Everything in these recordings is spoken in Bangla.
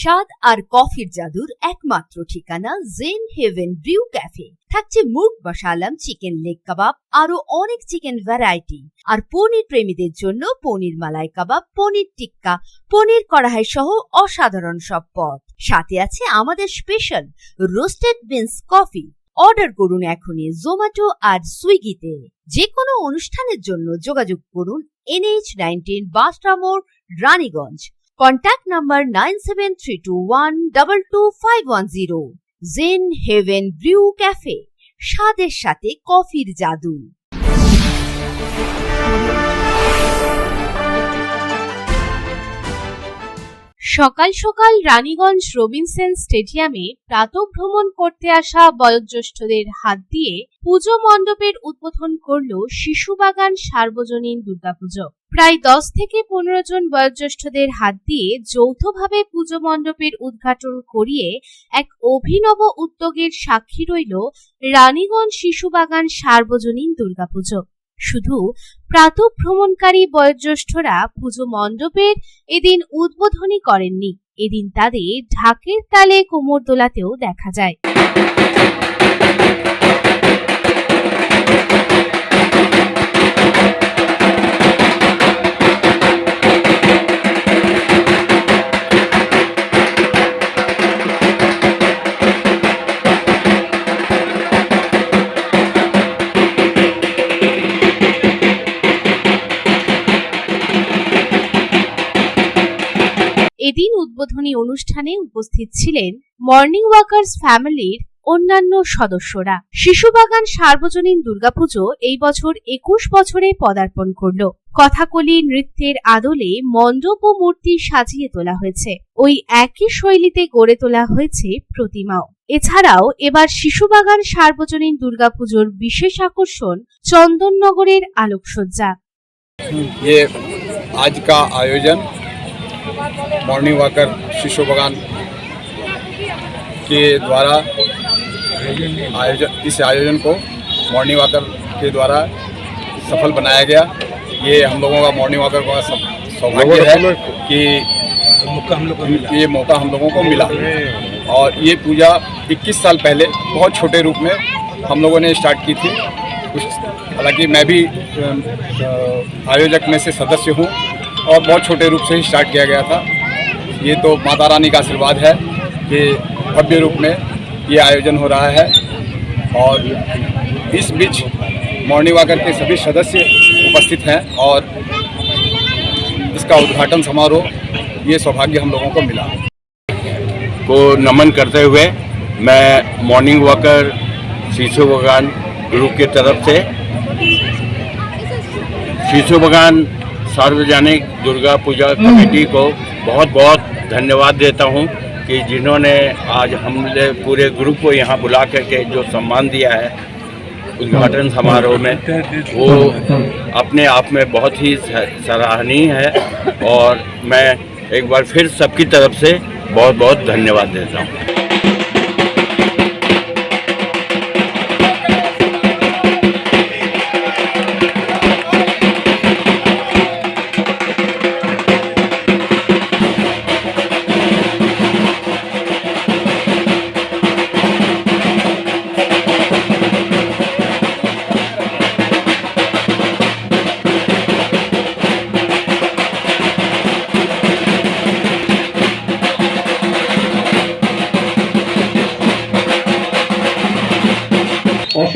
স্বাদ আর কফির জাদুর একমাত্র ঠিকানা জেন হেভেন ব্রিউ ক্যাফে। থাকছে মুগ মশালাম চিকেন লেগ কাবাব আরও অনেক চিকেন ভ্যারাইটি। আর পনির প্রেমীদের জন্য পনির মালাই কাবাব, পনির টিক্কা, পনির কড়াই সহ অসাধারণ সব পদ। সাথে আছে আমাদের special roasted beans coffee. Order করুন এখনই জোম্যাটো আর সুইগিতে। যে কোনো অনুষ্ঠানের জন্য যোগাযোগ করুন NH nineteen বাসরামোর Raniganj. Contact number nine seven three two one double two five one zero Zen Heaven Brew Cafe স্বাদের সাথে কফির জাদু। সকাল সকাল রানীগঞ্জ রবিনসেন স্টেডিয়ামে প্রাতভ্রমণ করতে আসা বয়োজ্যেষ্ঠদের হাত দিয়ে পুজো মণ্ডপের উদ্বোধন করল শিশুবাগান সার্বজনীন দুর্গাপুজো। প্রায় দশ থেকে পনেরো জন বয়োজ্যেষ্ঠদের হাত দিয়ে যৌথভাবে পুজো মণ্ডপের উদ্ঘাটন করিয়ে এক অভিনব উদ্যোগের সাক্ষী রইল রানীগঞ্জ শিশুবাগান সার্বজনীন দুর্গাপুজো। শুধু প্রাতভ্রমণকারী বয়োজ্যেষ্ঠরা পুজো মণ্ডপের এদিন উদ্বোধনী করেননি। এদিন তাদের ঢাকের তালে কোমর দোলাতেও দেখা যায়। উদ্বোধনী অনুষ্ঠানে উপস্থিত ছিলেন মর্নিং ওয়াকার্স ফ্যামিলির অন্যান্য সদস্যরা। শিশু বাগান সার্বজনীন দুর্গাপুজো এই বছর একুশ বছরে পদার্পণ করল। কথাকলি নৃত্যের আদলে মণ্ডপ ও মূর্তি সাজিয়ে তোলা হয়েছে। ওই একই শৈলীতে গড়ে তোলা হয়েছে প্রতিমাও। এছাড়াও এবার শিশু বাগান সার্বজনীন দুর্গাপুজোর বিশেষ আকর্ষণ চন্দননগরের আলোকসজ্জা। আজকা আয়োজন मॉर्निंग वॉकर शिशु बगान के द्वारा आयोजन इस आयोजन को मॉर्निंग वॉकर के द्वारा सफल बनाया गया। ये हम लोगों का मॉर्निंग वॉकर का सौभाग्य है कि ये मौका हम लोगों को मिला। और ये पूजा 21 साल पहले बहुत छोटे रूप में हम लोगों ने स्टार्ट की थी। हालाँकि मैं भी आयोजक में से सदस्य हूँ। और बहुत छोटे रूप से ही स्टार्ट किया गया था। ये तो माता रानी का आशीर्वाद है कि भव्य रूप में ये आयोजन हो रहा है। और इस बीच मॉर्निंग वाकर के सभी सदस्य उपस्थित हैं और इसका उद्घाटन समारोह ये सौभाग्य हम लोगों को मिला। को नमन करते हुए मैं morning walker Shishu Bagan group की तरफ़ से, शीशु बगान सार्वजनिक दुर्गा पूजा कमेटी को बहुत बहुत धन्यवाद देता हूँ कि जिन्होंने आज हमने पूरे ग्रुप को यहाँ बुला करके जो सम्मान दिया है, उद्घाटन समारोह में, वो अपने आप में बहुत ही सराहनीय है और मैं एक बार फिर सबकी तरफ़ से बहुत बहुत धन्यवाद देता हूँ।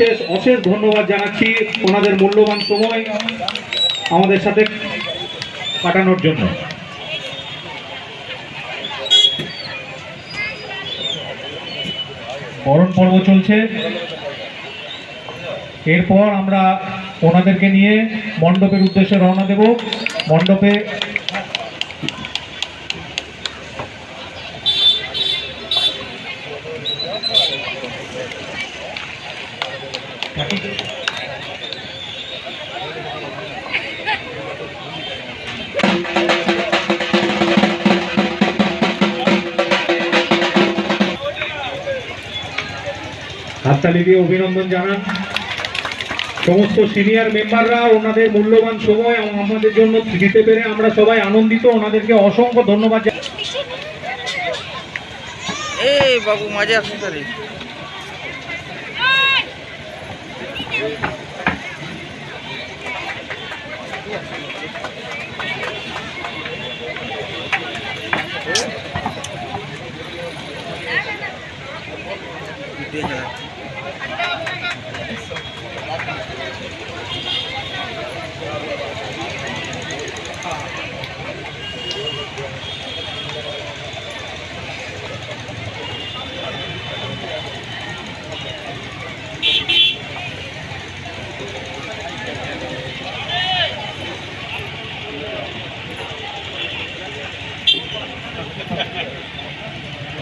অশেষ অশেষ ধন্যবাদ জানাচ্ছি ওনাদের মূল্যবান সময় আমাদের সাথে কাটানোর জন্য। বরণ পর্ব চলছে। এরপর আমরা ওনাদেরকে নিয়ে মণ্ডপের উদ্দেশ্যে রওনা দেব। মণ্ডপে হাততালি দিয়ে অভিনন্দন জানান। সমস্ত সিনিয়র মেম্বাররা ওনাদের মূল্যবান সময় এবং আমাদের জন্য দিতে পেরে আমরা সবাই আনন্দিত। ওনাদেরকে অসংখ্য ধন্যবাদ। জানাই। এ বাবু, মাঝে আসুন তাহলে দিয়ে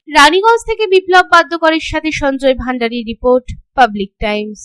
রানীগঞ্জ থেকে বিপ্লব বাদ্যকরের সাথে Sanjay Bhandari report Public Times.